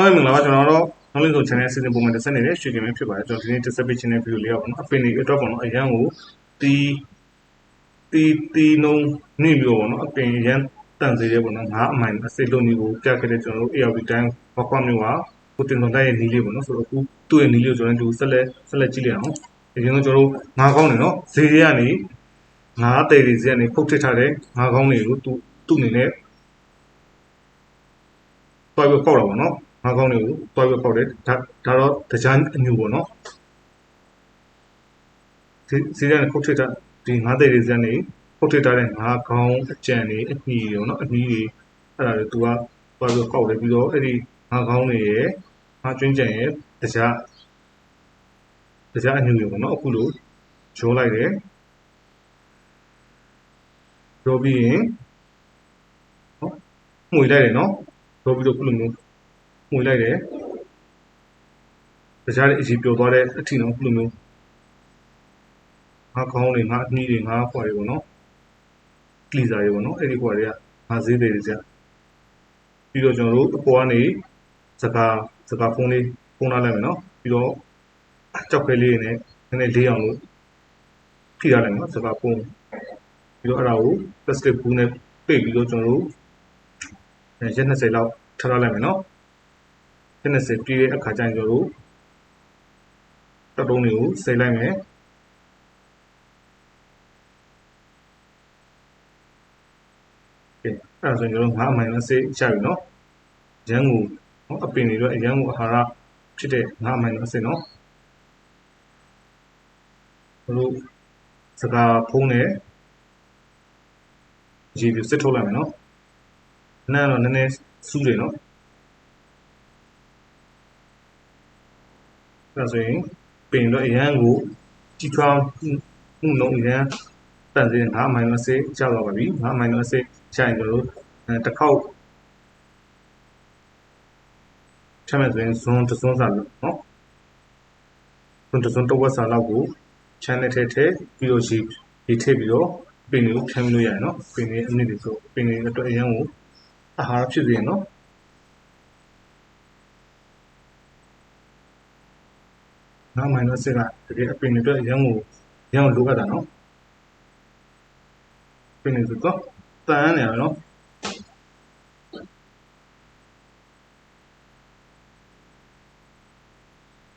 ဟုတ်ကဲ့မင်္ဂလာပါကျွန်တော်တို့နောက်လေးဆို channel အစီအစဉ်ပုံမှန်တက်ဆက်နေတဲ့ရွှေကင်မင်းဖြစ်ပါတယ်ကျွန်တော်ဒီနေ့တက်ဆက်ပေးခြင်းတဲ့ video လေးပါပေါ့နော်အပင်တွေအတွက်ပေါ့နော်အရန်ကိုတီးတီးတီးနှုံနှိမ့်ပြီးတော့ပေါ့နော်အပင်အရန်တန်စေတဲ့ပေါ့နော်ငါးအမိုင်အစိတ်လုံးကြီးကိုပြခဲ့တဲ့ကျွန်တော်တို့ ARB တိုင်းဘောက်ကွာမျိုးကကိုတင်ဆောင်တိုက်ရဲ့နီးလေးပေါ့နော်ဆိုတော့အခုသူ့ရဲ့နီးလေးကိုကျွန်တော်တို့ဆက်လက်ဆက်လက်ကြည့်လိုက်အောင်အရင်ကကျွန်တော်တို့ငါးကောင်းနေနော်ဈေးရကနေငါးတဲ့တွေဈေးကနေဖုတ်ထစ်ထားတဲ့ငါးကောင်းတွေကိုသူ့သူ့အနေနဲ့တွားပြီးပေါက်တာပေါ့နော် ငါးကောင်းတွေကိုတွားပြီးပေါက်တယ်ဒါဒါတော့တရားအညူပေါ့နော်ဒီဈေးရကနေဖုတ်ထစ်ထားဒီငါးတဲ့တွေဈေးကနေဖုတ်ထစ်ထားတဲ့ငါးကောင်းအကြံတွေအညီတွေပေါ့နော်အညီတွေအဲ့ဒါတွေသူကတွားပြီးပေါက်တယ်ပြီးတော့အဲ့ဒီငါးကောင်းတွေရဲ့ငါးကျွင်းကြံရဲ့တရားတရားအညူတွေပေါ့နော်အခုလိုရိုးလိုက်တယ်ရိုးပြီးရင်နော်မှုလိုက်တယ်နော်ရိုးပြီးတော့ခုလိုမျိုး မှုလိုက်တယ်တရားတွေအကြီးပျော်သွားတဲ့အထီနော်ခုလိုမျိုးငါကောင်းတွေငါအနီးတွေငါခွာတွေပေါ့နော်ကလီစာတွေပေါ့နော်အဲ့ဒီခွာတွေကငါဈေးတွေတွေကြပြီးတော့ကျွန်တော်တို့အပေါ်ကနေစကားစကားဖုန်းလေးဖုန်းလာလိုက်မယ်နော်ပြီးတော့ကြောက်ခဲလေးနဲ့နည်းနည်းလေးအောင်လို့ဖိရလိုက်နော်စကားဖုန်းပြီးတော့အဲ့ဒါကို plastic ဘူးနဲ့ပိတ်ပြီးတော့ကျွန်တော်တို့ရက်20လောက်ထားထားလိုက်မယ်နော် ရက်20ပြည့်တဲ့အခါကျရင်ကျွန်တော်တို့တက်တုံးတွေကိုစိတ်လိုက်မယ်ကဲအဲ့ဒါဆိုရင်ကျွန်တော်ငါးအမိုင်နဲ့စိတ်ချပြီနော်ရန်ကိုနော်အပင်တွေတော့အရန်ကိုအာဟာရဖြစ်တဲ့ငါးအမိုင်နဲ့စိတ်နော်တို့စကားဖုံးနဲ့ရေပြစစ်ထုတ်လိုက်မယ်နော်နားတော့နည်းနည်းစူးတယ်နော် အဲဆိုရင်ပင်တော့အရန်ကိုကြီးထွားမှုလုံးအရန်တန်စင်5 minus 6ကျသွားပါပြီ5 minus 6ကျရင်ကျွန်တော်တို့တစ်ခေါက်ချမ်းမဲ့ဆိုရင်ဇွန်တစွန်းစာလို့နော်ဇွန်တစွန်းတစ်ဝက်စာလောက်ကို channel ထဲထည့်ပြီးတော့ရေရေထည့်ပြီးတော့ပင်တွေကိုဖြန်းလို့ရတယ်နော်ပင်တွေအနည်းတွေဆိုပင်တွေအတွက်အရန်ကိုအာဟာရဖြစ်စေရနော် နားမိုင်းတော့စစ်ကတကယ်အပင်တွေအတွက်အရန်ကိုရန်ကိုလိုအပ်တာနော်ပင်တွေဆိုတော့တန်နေရနော်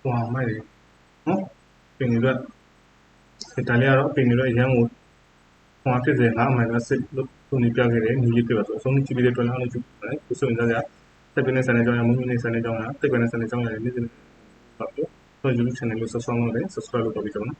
ဟွာမိုက်တယ်နော်ပင်တွေအတွက်ဒါလေးကတော့အပင်တွေအတွက်အရန်ကိုဟိုဖြစ်စေငါအမှန်ကစစ်လို့သူနေပြခဲ့တယ်ညီလေးပြပါဆိုအဆုံးကြည့်ပြီးတဲ့အတွက်လည်းအားလုံးကြည့်ပါတယ်ကိုဆိုရင်သားကတက်ပင်းနဲ့ဆန်တဲ့ကြောင်းရမုံနဲ့ဆန်တဲ့ကြောင်းရတက်ပင်းနဲ့ဆန်တဲ့ကြောင်းရနေ့စဉ်ပါပြောဆို YouTube channel ကို subscribe လုပ်တယ် subscribe လုပ် တော့ပြီးတော့နော်